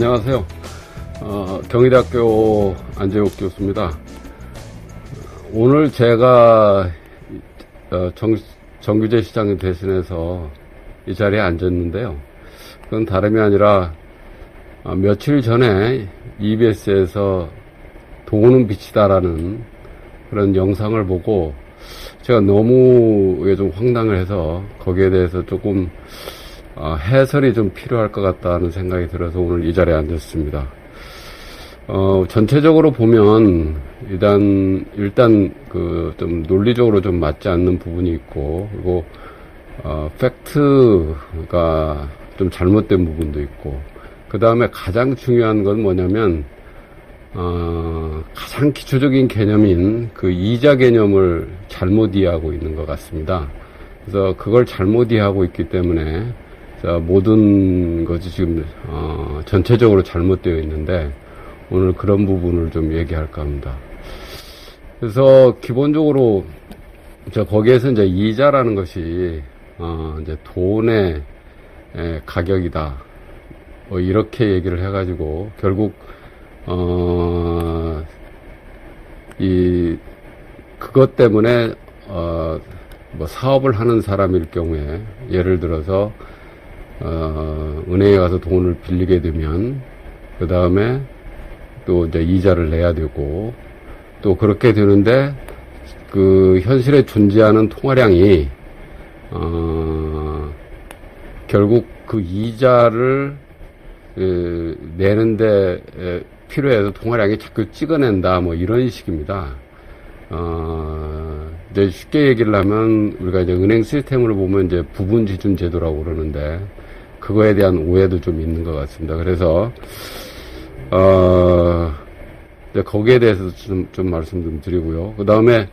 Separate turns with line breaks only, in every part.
안녕하세요. 어, 경희대학교 안재욱 교수입니다. 오늘 제가 어, 정, 정규재 시장을 대신해서 이 자리에 앉았는데요. 그건 다름이 아니라 어, 며칠 전에 EBS에서 동호는 빛이다라는 그런 영상을 보고 제가 너무 좀 황당을 해서 거기에 대해서 조금 어, 해설이 좀 필요할 것 같다는 생각이 들어서 오늘 이 자리에 앉았습니다. 어, 전체적으로 보면 일단 일단 그 좀 논리적으로 좀 맞지 않는 부분이 있고 그리고 어, 팩트가 좀 잘못된 부분도 있고 그 다음에 가장 중요한 건 뭐냐면 어, 가장 기초적인 개념인 그 이자 개념을 잘못 이해하고 있는 것 같습니다. 그래서 그걸 잘못 이해하고 있기 때문에 자, 모든 것이 지금 어, 전체적으로 잘못되어 있는데 오늘 그런 부분을 좀 얘기할까 합니다. 그래서 기본적으로 저 거기에서 이제 이자라는 것이 어, 이제 돈의 에, 가격이다. 뭐 이렇게 얘기를 해가지고 결국 어, 이 그것 때문에 어, 뭐 사업을 하는 사람일 경우에 예를 들어서 어, 은행에 가서 돈을 빌리게 되면 그 다음에 또 이제 이자를 내야 되고 또 그렇게 되는데 그 현실에 존재하는 통화량이 어, 결국 그 이자를 그 내는데 필요해서 통화량이 자꾸 찍어낸다 뭐 이런 식입니다. 어, 이제 쉽게 얘기를 하면 우리가 이제 은행 시스템으로 보면 이제 부분 지준 제도라고 그러는데 그거에 대한 오해도 좀 있는 것 같습니다. 그래서 어, 거기에 대해서 좀, 좀 말씀 좀 드리고요. 그 다음에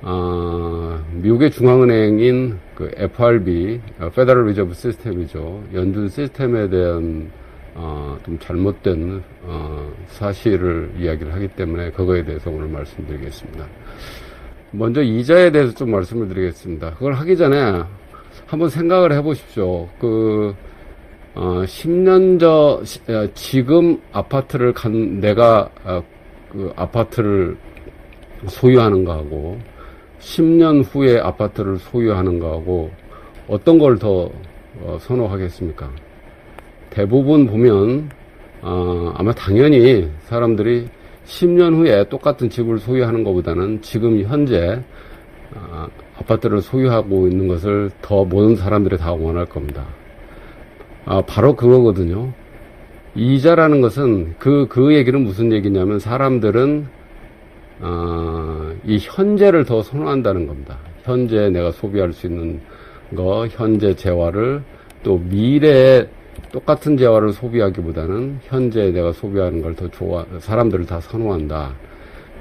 어, 미국의 중앙은행인 그 FRB, 페더럴 리저브 시스템이죠. 연준 시스템에 대한 어, 좀 잘못된 어, 사실을 이야기를 하기 때문에 그거에 대해서 오늘 말씀드리겠습니다. 먼저 이자에 대해서 좀 말씀을 드리겠습니다. 그걸 하기 전에 한번 생각을 해보십시오. 그 어, 10년 전 어, 지금 아파트를 간 내가 어, 그 아파트를 소유하는 거하고 10년 후에 아파트를 소유하는 거하고 어떤 걸더 어, 선호하겠습니까? 대부분 보면 어, 아마 당연히 사람들이 10년 후에 똑같은 집을 소유하는 것보다는 지금 현재 어, 아파트를 소유하고 있는 것을 더 모든 사람들이 다 원할 겁니다. 아, 바로 그거거든요. 이자라는 것은 그, 그 얘기는 무슨 얘기냐면 사람들은, 어, 이 현재를 더 선호한다는 겁니다. 현재 내가 소비할 수 있는 거, 현재 재화를 또 미래에 똑같은 재화를 소비하기보다는 현재 내가 소비하는 걸 더 좋아, 사람들을 다 선호한다.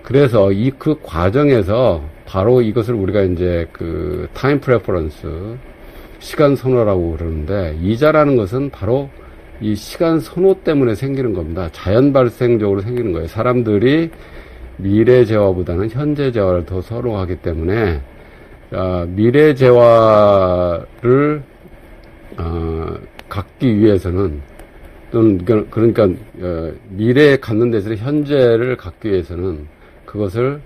그래서 이 그 과정에서 바로 이것을 우리가 이제 그 타임 프레퍼런스, 시간 선호라고 그러는데 이자라는 것은 바로 이 시간 선호 때문에 생기는 겁니다. 자연 발생적으로 생기는 거예요. 사람들이 미래 재화보다는 현재 재화를 더 선호하기 때문에 어, 미래 재화를 어, 갖기 위해서는 또는 그, 그러니까 어, 미래에 갖는 대신에 현재를 갖기 위해서는 그것을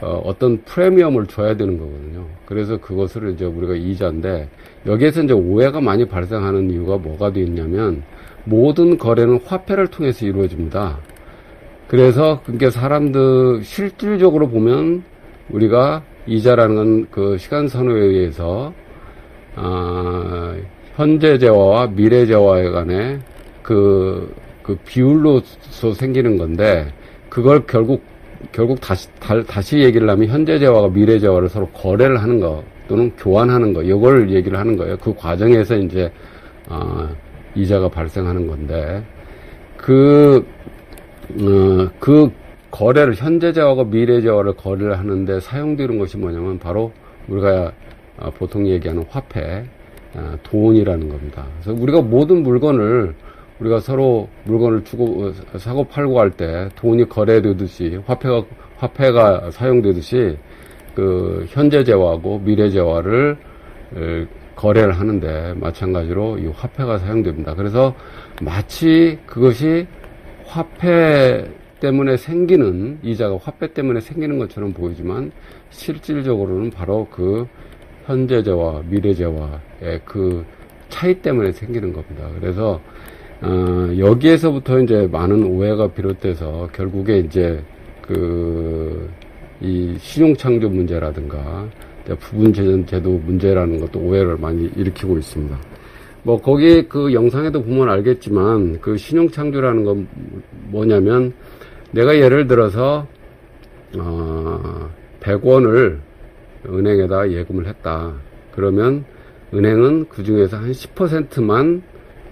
어, 어떤 프리미엄을 줘야 되는 거거든요. 그래서 그것을 이제 우리가 이자인데 여기에서 이제 오해가 많이 발생하는 이유가 뭐가 되어 있냐면 모든 거래는 화폐를 통해서 이루어집니다. 그래서 그게 사람들 실질적으로 보면 우리가 이자라는 건그 시간 선호에 의해서 아, 현재 재화와 미래 재화에 간의 그, 그 비율로서 생기는 건데 그걸 결국 결국 다시 다, 다시 얘기를 하면 현재 재화가 미래 재화를 서로 거래를 하는 거 또는 교환하는 거 이걸 얘기를 하는 거예요. 그 과정에서 이제 어, 이자가 발생하는 건데 그 어, 그 거래를 현재 재화가 미래 재화를 거래를 하는데 사용되는 것이 뭐냐면 바로 우리가 어, 보통 얘기하는 화폐 어, 돈이라는 겁니다. 그래서 우리가 모든 물건을 우리가 서로 물건을 주고 어, 사고 팔고 할 때 돈이 거래되듯이 화폐가 화폐가 사용되듯이 그 현재 재화하고 미래 재화를 거래를 하는데 마찬가지로 이 화폐가 사용됩니다. 그래서 마치 그것이 화폐 때문에 생기는 이자가 화폐 때문에 생기는 것처럼 보이지만 실질적으로는 바로 그 현재제와 미래제와의 그 차이 때문에 생기는 겁니다. 그래서 어, 여기에서부터 이제 많은 오해가 비롯돼서 결국에 이제 그 이 신용창조 문제라든가 부분 제도 문제라는 것도 오해를 많이 일으키고 있습니다. 뭐 거기 그 영상에도 보면 알겠지만 그 신용창조라는 건 뭐냐면 내가 예를 들어서 어 100원을 은행에다 예금을 했다. 그러면 은행은 그 중에서 한 10%만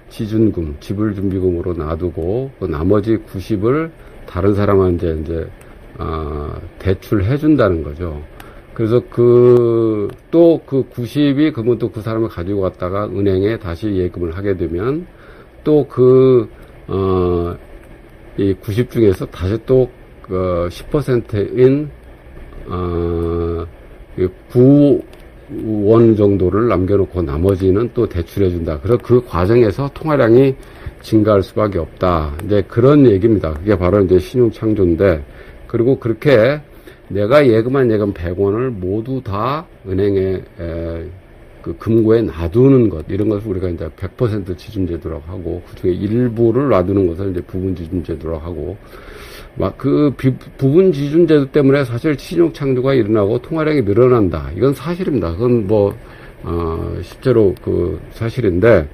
지준금, 지불준비금으로 놔두고 그 나머지 90을 다른 사람한테 이제 어, 대출해 준다는 거죠. 그래서 그, 또그 90이 그러면 또 그 사람을 가지고 갔다가 은행에 다시 예금을 하게 되면 또 그, 어, 이 90 중에서 다시 또, 그 10%인, 어, 9 원 정도를 남겨놓고 나머지는 또 대출해준다. 그래서 그 과정에서 통화량이 증가할 수밖에 없다. 이제 그런 얘기입니다. 그게 바로 이제 신용 창조인데, 그리고 그렇게 내가 예금한 예금 100원을 모두 다 은행에 에, 그 금고에 놔두는 것 이런 것을 우리가 이제 100% 지준제도라고 하고 그중에 일부를 놔두는 것을 이제 부분 지준제도라고 하고 막 그 부분 지준제도 때문에 사실 신용 창조가 일어나고 통화량이 늘어난다 이건 사실입니다. 그건 뭐 어, 실제로 그 사실인데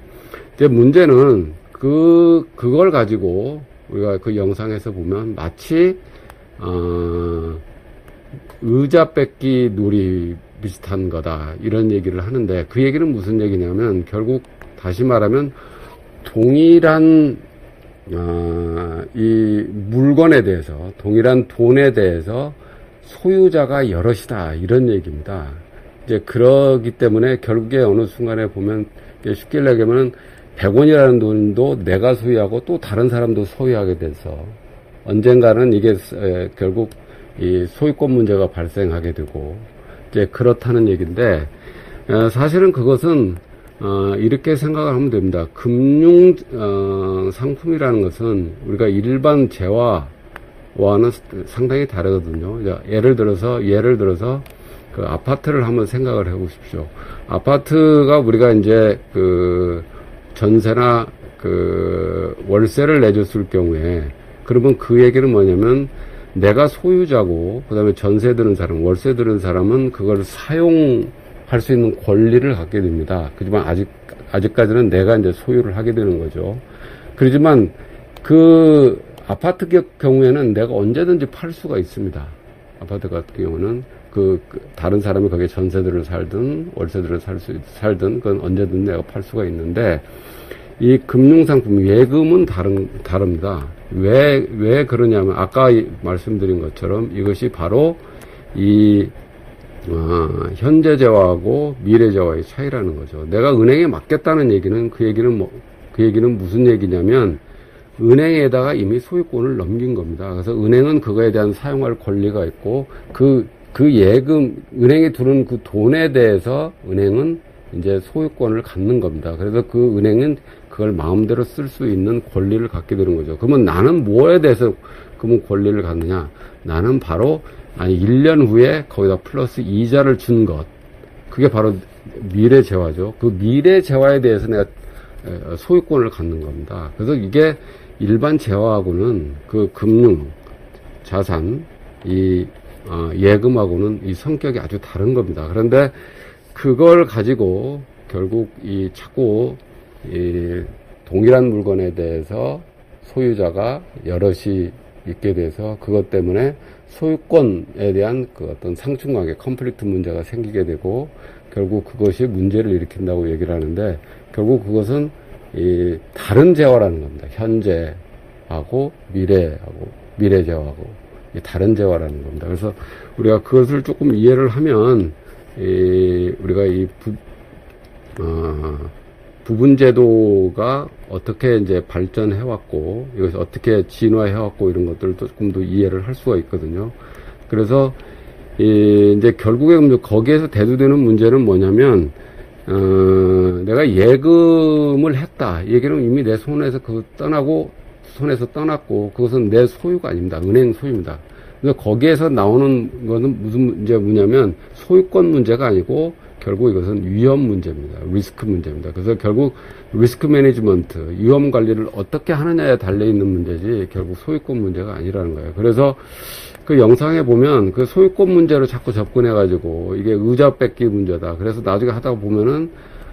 이제 문제는 그 그걸 가지고 우리가 그 영상에서 보면 마치 어, 의자 뺏기 놀이 비슷한 거다 이런 얘기를 하는데 그 얘기는 무슨 얘기냐면 결국 다시 말하면 동일한 어, 이 물건에 대해서 동일한 돈에 대해서 소유자가 여럿이다 이런 얘기입니다. 이제 그러기 때문에 결국에 어느 순간에 보면 쉽게 얘기하면 100원이라는 돈도 내가 소유하고 또 다른 사람도 소유하게 돼서 언젠가는 이게 결국 이 소유권 문제가 발생하게 되고 이제 그렇다는 얘기인데 어, 사실은 그것은 어, 이렇게 생각을 하면 됩니다. 금융 어, 상품이라는 것은 우리가 일반 재화와는 상당히 다르거든요. 예를 들어서 예를 들어서 그 아파트를 한번 생각을 해보십시오. 아파트가 우리가 이제 그 전세나 그 월세를 내줬을 경우에 그러면 그 얘기는 뭐냐면 내가 소유자고 그다음에 전세 드는 사람, 월세 드는 사람은 그걸 사용 할 수 있는 권리를 갖게 됩니다. 그지만 아직 아직까지는 내가 이제 소유를 하게 되는 거죠. 그렇지만 그 아파트 경우에는 내가 언제든지 팔 수가 있습니다. 아파트 같은 경우는 그, 그 다른 사람이 거기에 전세들을 살든 월세들을 살 수 살든 그건 언제든 내가 팔 수가 있는데 이 금융상품 예금은 다른 다릅니다. 왜, 왜 그러냐면, 아까 말씀드린 것처럼 이것이 바로 이, 어, 현재 재화하고 미래 재화의 차이라는 거죠. 내가 은행에 맡겼다는 얘기는 그 얘기는 뭐, 그 얘기는 무슨 얘기냐면, 은행에다가 이미 소유권을 넘긴 겁니다. 그래서 은행은 그거에 대한 사용할 권리가 있고, 그, 그 예금, 은행에 두는 그 돈에 대해서 은행은 이제 소유권을 갖는 겁니다. 그래서 그 은행은 그걸 마음대로 쓸 수 있는 권리를 갖게 되는 거죠. 그러면 나는 뭐에 대해서 그러면 권리를 갖느냐? 나는 바로 아니 1년 후에 거기다 플러스 이자를 준 것. 그게 바로 미래 재화죠. 그 미래 재화에 대해서 내가 소유권을 갖는 겁니다. 그래서 이게 일반 재화하고는 그 금융 자산 이 어, 예금하고는 이 성격이 아주 다른 겁니다. 그런데 그걸 가지고 결국 이 자꾸 이 동일한 물건에 대해서 소유자가 여럿이 있게 돼서 그것 때문에 소유권에 대한 그 어떤 상충관계, 컴플리트 문제가 생기게 되고 결국 그것이 문제를 일으킨다고 얘기를 하는데 결국 그것은 이 다른 재화라는 겁니다. 현재하고 미래하고 미래 재화하고 다른 재화라는 겁니다. 그래서 우리가 그것을 조금 이해를 하면 이 우리가 이 부, 어, 부분 제도가 어떻게 이제 발전해 왔고 이것이 어떻게 진화해 왔고 이런 것들을 조금 더 이해를 할 수가 있거든요. 그래서 이 이제 결국에 거기에서 대두되는 문제는 뭐냐면 어, 내가 예금을 했다. 얘기는 이미 내 손에서 그 떠나고 손에서 떠났고 그것은 내 소유가 아닙니다. 은행 소유입니다. 그래서 거기에서 나오는 거는 무슨 문제 뭐냐면 소유권 문제가 아니고 결국 이것은 위험 문제입니다. 리스크 문제입니다. 그래서 결국 리스크 매니지먼트, 위험 관리를 어떻게 하느냐에 달려 있는 문제지 결국 소유권 문제가 아니라는 거예요. 그래서 그 영상에 보면 그 소유권 문제로 자꾸 접근해 가지고 이게 의자 뺏기 문제다. 그래서 나중에 하다가 보면은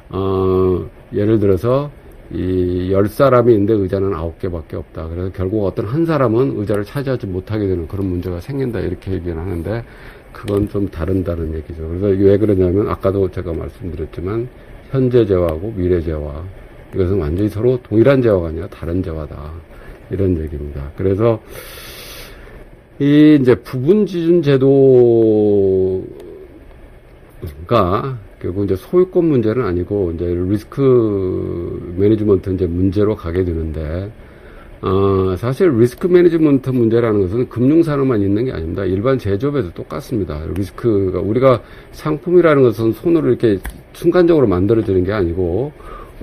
어 예를 들어서 이 열 사람이 있는데 의자는 아홉 개밖에 없다. 그래서 결국 어떤 한 사람은 의자를 차지하지 못하게 되는 그런 문제가 생긴다. 이렇게 얘기를 하는데 그건 좀 다른 다른 얘기죠. 그래서 왜 그러냐면 아까도 제가 말씀드렸지만 현재 재화하고 미래 재화 이것은 완전히 서로 동일한 재화가 아니라 다른 재화다. 이런 얘기입니다. 그래서 이 이제 부분 지준 제도가 결국 이제 소유권 문제는 아니고 이제 리스크 매니지먼트 이제 문제로 가게 되는데 어, 사실 리스크 매니지먼트 문제라는 것은 금융산업만 있는 게 아닙니다. 일반 제조업에도 똑같습니다. 리스크가 우리가 상품이라는 것은 손으로 이렇게 순간적으로 만들어지는 게 아니고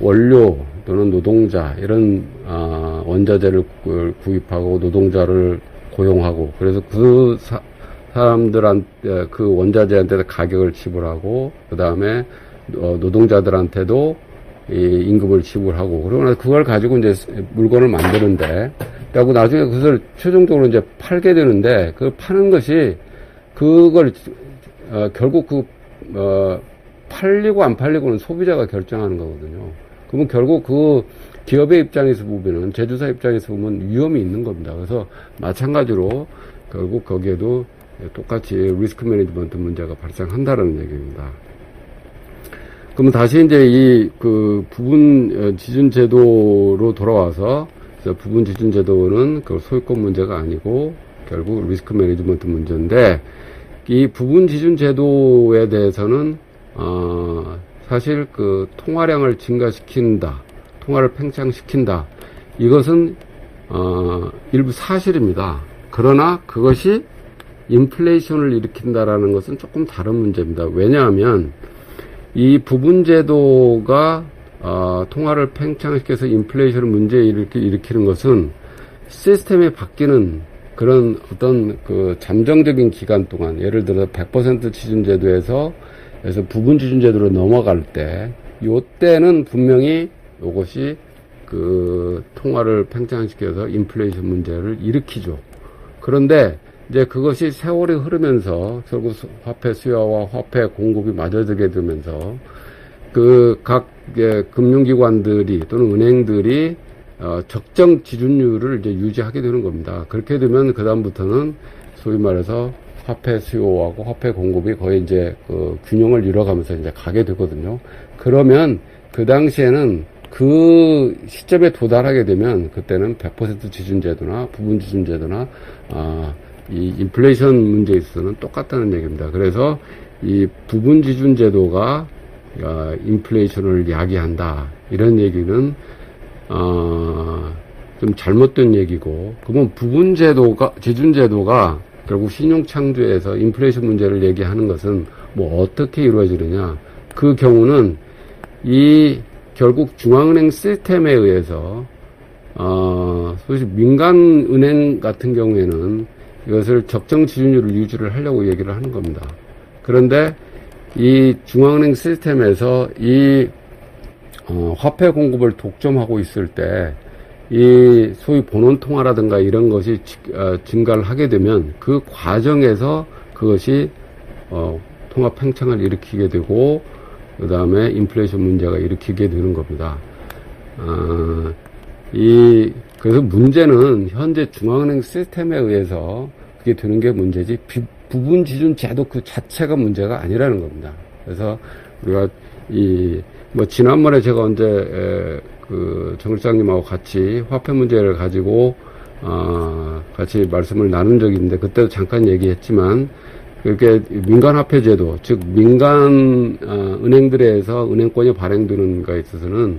원료 또는 노동자 이런 아, 원자재를 구- 구입하고 노동자를 고용하고 그래서 그 사, 사람들한테 그 원자재한테 가격을 지불하고 그 다음에 어, 노동자들한테도 이 임금을 지불하고 그러고 나서 그걸 가지고 이제 물건을 만드는데 그리고 나중에 그것을 최종적으로 이제 팔게 되는데 그 파는 것이 그걸 어, 결국 그 어, 팔리고 안 팔리고는 소비자가 결정하는 거거든요. 그러면 결국 그 기업의 입장에서 보면은 제조사 입장에서 보면 위험이 있는 겁니다. 그래서 마찬가지로 결국 거기에도 똑같이 리스크 매니지먼트 문제가 발생한다는 얘기입니다. 그러면 다시 이제 이 그 부분 어, 지준 제도로 돌아와서 부분 지준 제도는 그 소유권 문제가 아니고 결국 리스크 매니지먼트 문제인데 이 부분 지준 제도에 대해서는 어 사실 그 통화량을 증가시킨다, 통화를 팽창시킨다. 이것은 어 일부 사실입니다. 그러나 그것이 인플레이션을 일으킨다라는 것은 조금 다른 문제입니다. 왜냐하면 이 부분 제도가 어, 통화를 팽창시켜서 인플레이션을 문제 일으키, 일으키는 것은 시스템이 바뀌는 그런 어떤 그 잠정적인 기간 동안 예를 들어 100% 지준 제도에서 그래서 부분 지준 제도로 넘어갈 때 요때는 분명히 요것이 그 통화를 팽창시켜서 인플레이션 문제를 일으키죠. 그런데 이제 그것이 세월이 흐르면서 결국 수- 화폐 수요와 화폐 공급이 맞아지게 되면서 그각 금융기관들이 또는 은행들이 어, 적정 지준율을 이제 유지하게 되는 겁니다. 그렇게 되면 그 다음부터는 소위 말해서 화폐 수요하고 화폐 공급이 거의 이제 그 균형을 이뤄가면서 이제 가게 되거든요. 그러면 그 당시에는 그 시점에 도달하게 되면 그때는 100% 지준 제도나 부분 지준 제도나 아, 이 인플레이션 문제에 있어서는 똑같다는 얘기입니다. 그래서 이 부분 지준 제도가 아, 인플레이션을 야기한다 이런 얘기는 어, 좀 잘못된 얘기고 그러면 부분 제도가 지준 제도가 결국 신용 창조에서 인플레이션 문제를 얘기하는 것은 뭐 어떻게 이루어지느냐 그 경우는 이 결국 중앙은행 시스템에 의해서 어, 사실 민간 은행 같은 경우에는 이것을 적정 지준율을 유지를 하려고 얘기를 하는 겁니다. 그런데 이 중앙은행 시스템에서 이 어, 화폐 공급을 독점하고 있을 때, 이 소위 본원 통화라든가 이런 것이 지- 어, 증가를 하게 되면 그 과정에서 그것이 어, 통화 팽창을 일으키게 되고, 그 다음에 인플레이션 문제가 일으키게 되는 겁니다. 어, 이, 그래서 문제는 현재 중앙은행 시스템에 의해서 그게 되는 게 문제지, 비- 부분 지준 제도 그 자체가 문제가 아니라는 겁니다. 그래서 우리가 이, 뭐, 지난번에 제가 언제, 에, 그, 정실장님하고 같이 화폐 문제를 가지고, 어, 같이 말씀을 나눈 적이 있는데, 그때도 잠깐 얘기했지만, 그렇게 민간 화폐 제도, 즉, 민간, 어, 은행들에서 은행권이 발행되는 거에 있어서는,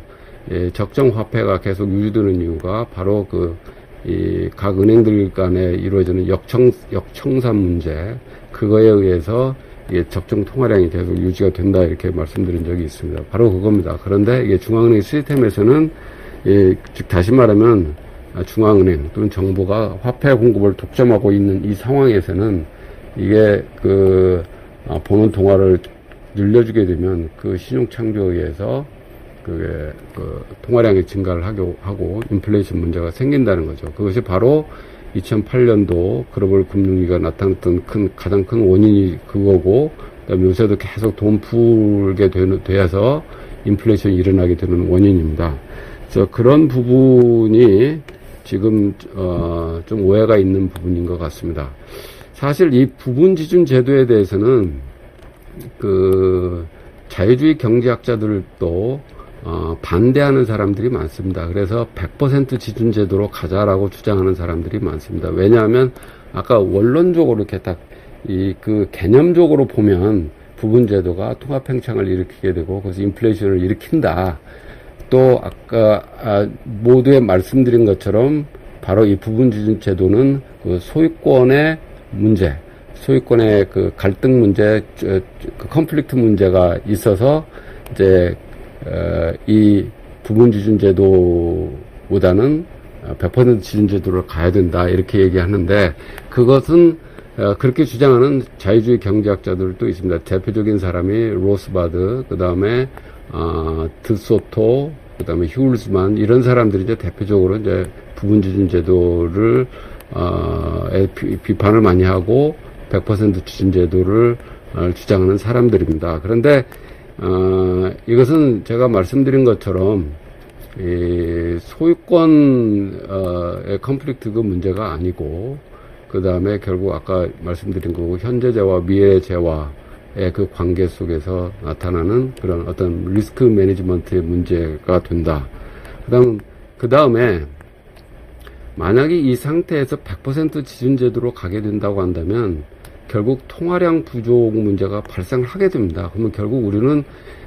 예, 적정 화폐가 계속 유지되는 이유가 바로 그, 이, 각 은행들 간에 이루어지는 역청, 역청산 문제, 그거에 의해서 이게 적정 통화량이 계속 유지가 된다 이렇게 말씀드린 적이 있습니다. 바로 그겁니다. 그런데 이게 중앙은행 시스템에서는 예, 즉 다시 말하면 아, 중앙은행 또는 정부가 화폐 공급을 독점하고 있는 이 상황에서는 이게 그 아, 보는 동화를 늘려주게 되면 그 신용 창조에 의해서 그게 그 통화량이 증가를 하고, 인플레이션 문제가 생긴다는 거죠. 그것이 바로 2008년도 글로벌 금융위기가 나타났던 큰 가장 큰 원인이 그거고 그다음에 요새도 계속 돈 풀게 되는 돼서 인플레이션이 일어나게 되는 원인입니다. 그래서 그런 부분이 지금 어, 좀 오해가 있는 부분인 것 같습니다. 사실 이 부분 지준 제도에 대해서는 그 자유주의 경제학자들도 어, 반대하는 사람들이 많습니다. 그래서 100% 지준 제도로 가자라고 주장하는 사람들이 많습니다. 왜냐하면 아까 원론적으로 이렇게 딱 이 그 개념적으로 보면 부분 제도가 통합 팽창을 일으키게 되고 그래서 인플레이션을 일으킨다. 또 아까 아, 모두에 말씀드린 것처럼 바로 이 부분 지준 제도는 그 소유권의 문제, 소유권의 그 갈등 문제, 그 컨플릭트 문제가 있어서 이제 어, 이 부분 지준 제도보다는 100% 지준 제도로 가야 된다 이렇게 얘기하는데 그것은 어, 그렇게 주장하는 자유주의 경제학자들도 있습니다. 대표적인 사람이 로스바드, 그 다음에 어, 드소토, 그 다음에 휴울스만 이런 사람들이 이제 대표적으로 이제 부분 지준 제도를 어, 비판을 많이 하고 100% 지준 제도를 어, 주장하는 사람들입니다. 그런데 어, 이것은 제가 말씀드린 것처럼 이 소유권의 컨플릭트가 문제가 아니고 그 다음에 결국 아까 말씀드린 거고 현재재와 미래재와의 그 관계 속에서 나타나는 그런 어떤 리스크 매니지먼트의 문제가 된다. 그 다음 그 다음에 만약에 이 상태에서 100% 지준제도로 가게 된다고 한다면 결국 통화량 부족 문제가 발생하게 됩니다. 그러면 결국 우리는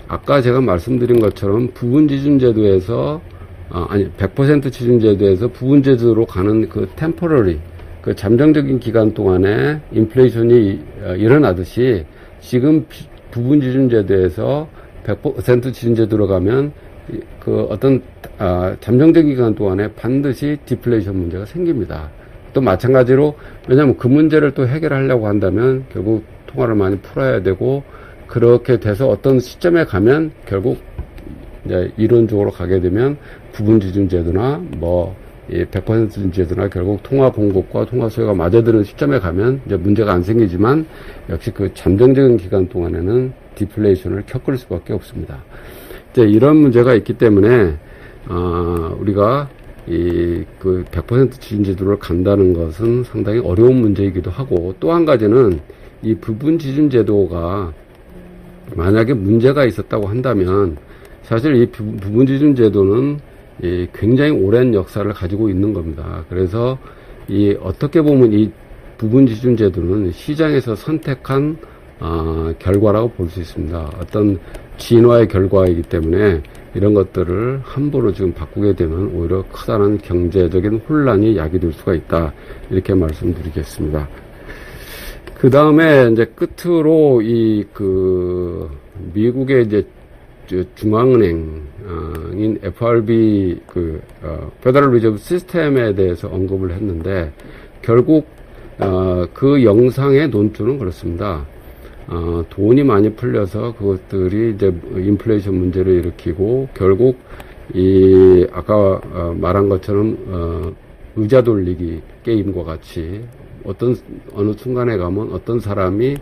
아까 제가 말씀드린 것처럼 부분 지준 제도에서 아, 아니 100% 지준 제도에서 부분 제도로 가는 그 템포러리 그 잠정적인 기간 동안에 인플레이션이 어, 일어나듯이 지금 부분 지준 제도에서 100% 지준 제도로 가면 그 어떤 아, 잠정적인 기간 동안에 반드시 디플레이션 문제가 생깁니다. 또 마찬가지로 왜냐하면 그 문제를 또 해결하려고 한다면 결국 통화를 많이 풀어야 되고 그렇게 돼서 어떤 시점에 가면 결국 이제 이론적으로 가게 되면 부분 지준 제도나 뭐 100% 지준제도나 결국 통화 공급과 통화 수요가 맞아드는 시점에 가면 이제 문제가 안 생기지만 역시 그 잠정적인 기간 동안에는 디플레이션을 겪을 수밖에 없습니다. 이제 이런 문제가 있기 때문에 어, 우리가 이 그 100% 지준제도를 간다는 것은 상당히 어려운 문제이기도 하고 또 한 가지는 이 부분 지준제도가 만약에 문제가 있었다고 한다면 사실 이 부분 지준제도는 이 굉장히 오랜 역사를 가지고 있는 겁니다. 그래서 이 어떻게 보면 이 부분 지준 제도는 시장에서 선택한 어, 결과라고 볼 수 있습니다. 어떤 진화의 결과이기 때문에 이런 것들을 함부로 지금 바꾸게 되면 오히려 커다란 경제적인 혼란이 야기될 수가 있다. 이렇게 말씀드리겠습니다. 그 다음에 이제 끝으로 이 그 미국의 이제 중앙은행인 FRB 그 어, 페더럴 리저브 시스템에 대해서 언급을 했는데 결국 어, 그 영상의 논조는 그렇습니다. 어, 돈이 많이 풀려서 그것들이 이제 인플레이션 문제를 일으키고 결국 이 아까 어, 말한 것처럼 어, 의자 돌리기 게임과 같이 어떤 어느 순간에 가면 어떤 사람이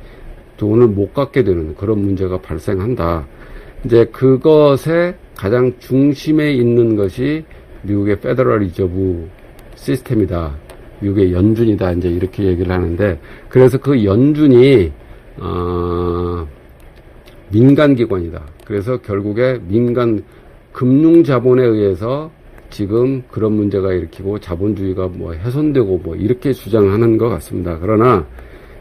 돈을 못 갖게 되는 그런 문제가 발생한다. 이제 그것의 가장 중심에 있는 것이 미국의 페더럴 리저브 시스템이다. 미국의 연준이다. 이제 이렇게 얘기를 하는데 그래서 그 연준이 어, 민간 기관이다. 그래서 결국에 민간 금융 자본에 의해서 지금 그런 문제가 일으키고 자본주의가 뭐 훼손되고 뭐 이렇게 주장하는 것 같습니다. 그러나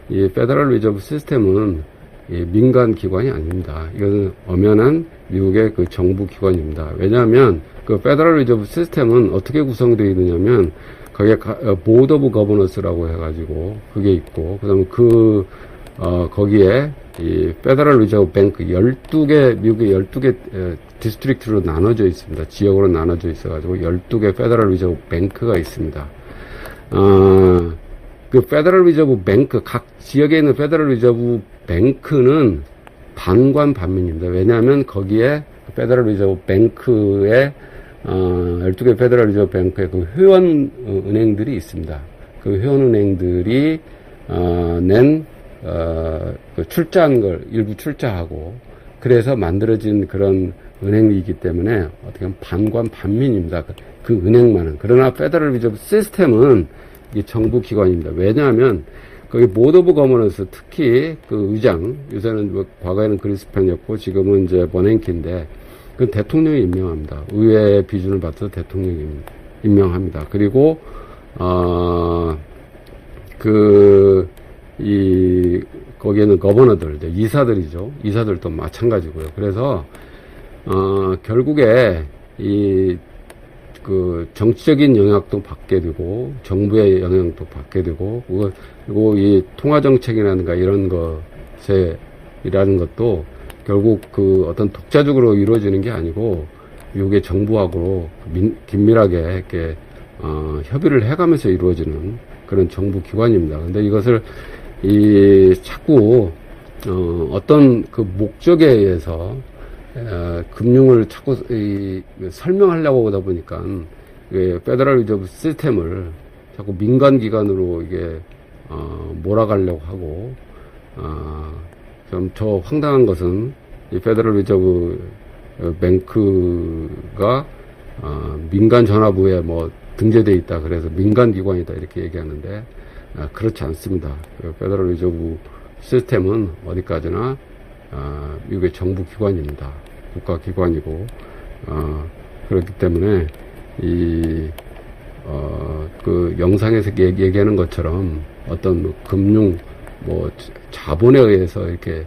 이 페더럴 리저브 시스템은 예, 민간 기관이 아닙니다. 이것은 엄연한 미국의 그 정부 기관입니다. 왜냐하면 그 페더럴 리저브 시스템은 어떻게 구성되어 있느냐면 거기에 보드 오브 거버넌스라고 해가지고 그게 있고 그다음에 그 어, 거기에 이 페더럴 리저브 뱅크 12개 미국의 12개 에, 디스트릭트로 나눠져 있습니다. 지역으로 나눠져 있어 가지고 12개 페더럴 리저브 뱅크가 있습니다. 어, 그 페더럴 리저브 뱅크 각 지역에 있는 페더럴 리저브 뱅크는 반관 반민입니다. 왜냐하면 거기에 페더럴 리저브 뱅크의 어, 12개 페더럴 리저브 뱅크의 그 회원 어, 은행들이 있습니다. 그 회원 은행들이 어, 낸 어, 그 출자한 걸 일부 출자하고 그래서 만들어진 그런 은행이기 때문에 어떻게 보면 반관 반민입니다. 그, 그 은행만은 그러나 페더럴 리저브 시스템은 이게 정부 기관입니다. 왜냐하면 거기 오브 거머넌스 특히 그 의장 요새는 뭐 과거에는 그리스펜이었고 지금은 이제 버냉키인데 그 대통령이 임명합니다. 의회의 비준을 받아서 대통령이 임명합니다. 그리고 어그 이 거기에는 거버너들 이사들이죠. 이사들도 마찬가지고요. 그래서 어 결국에 이 그 정치적인 영향도 받게 되고 정부의 영향도 받게 되고 그리고 이 통화 정책이라든가 이런 것에 이라는 것도 결국 그 어떤 독자적으로 이루어지는 게 아니고 미국의 정부하고 민- 긴밀하게 이렇게 어, 협의를 해가면서 이루어지는 그런 정부 기관입니다. 근데 이것을 이 자꾸 어, 어떤 그 목적에 의해서 에, 금융을 자꾸 이, 설명하려고 하다 보니까 이 페더럴 리저브 시스템을 자꾸 민간 기관으로 이게 어, 몰아가려고 하고 어, 좀더 황당한 것은 이 페더럴 리저브 어, 뱅크가 어, 민간 전화부에 뭐 등재돼 있다. 그래서 민간 기관이다. 이렇게 얘기하는데 아, 그렇지 않습니다. 그 페더럴 리저브 시스템은 어디까지나 아, 미국의 정부 기관입니다. 국가 기관이고 어, 그렇기 때문에 이 어, 그 영상에서 얘기- 얘기 하는 것처럼 어떤 뭐 금융 뭐 자본에 의해서 이렇게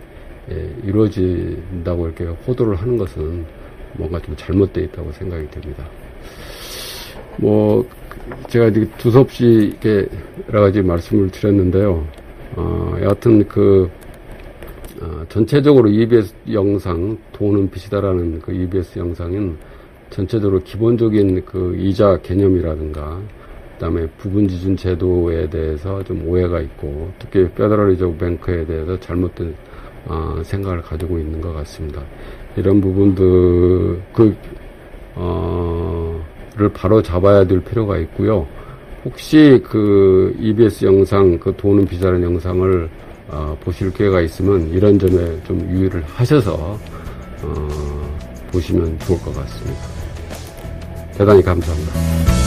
예, 이루어진다고 이렇게 호도를 하는 것은 뭔가 좀 잘못되어 있다고 생각이 됩니다. 뭐 제가 두서없이 이렇게 여러 가지 말씀을 드렸는데요. 어, 여하튼 그 어, 전체적으로 EBS 영상 돈은 빚이다라는 그 EBS 영상은 전체적으로 기본적인 그 이자 개념이라든가 그다음에 부분 지준 제도에 대해서 좀 오해가 있고 특히 페더럴 리저브 뱅크에 대해서 잘못된 어, 생각을 가지고 있는 것 같습니다. 이런 부분들 그 어, 를 바로 잡아야 될 필요가 있고요. 혹시 그 EBS 영상 그 돈은 비자라는 영상을 어, 보실 기회가 있으면 이런 점에 좀 유의를 하셔서 어, 보시면 좋을 것 같습니다. 대단히 감사합니다.